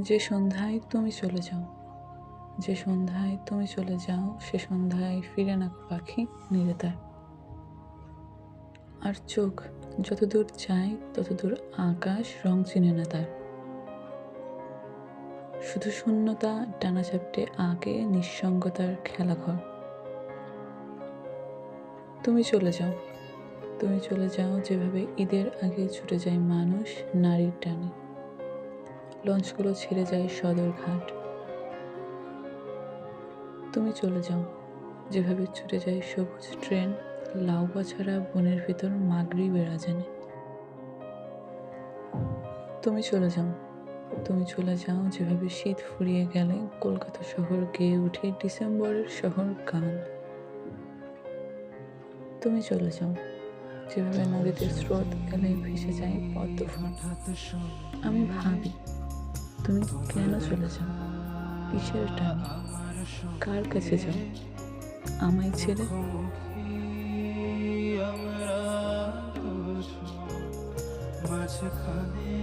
যে সন্ধ্যায় তুমি চলে যাও। যে সন্ধ্যায় তুমি চলে যাও, সে সন্ধ্যায় ফিরে না পাখি নিরেতায় আর চোখ যতদূর যায় ততদূর আকাশ রং চিনে না তার। শুধু শূন্যতা ডানা চাপটে আগে নিঃসঙ্গতার খেলাঘর। তুমি চলে যাও। তুমি চলে যাও যেভাবে ঈদের আগে ছুটে যায় মানুষ নারীর টানে। লঞ্চগুলো ছেড়ে যায় সদর ঘাট। তুমি চলে যাও। যেভাবে ছুটে যায় সবুজ ট্রেন, লাউ ছাড়া বনের ভিতর মাগরি বেড়া জানে। তুমি চলে যাও। তুমি চলে যাও যেভাবে শীত ফুরিয়ে গেলে কলকাতা শহর গেয়ে উঠে ডিসেম্বরের শহর গান। তুমি চলে যাও। যেভাবে নদীতে স্রোত গেলে ভেসে যায় পদ্ম আমি ভাবি তুমি কেন চলে যাও? কিসের টানে? কার কাছে যাও? আমায় ছেড়ে? মাঝখানে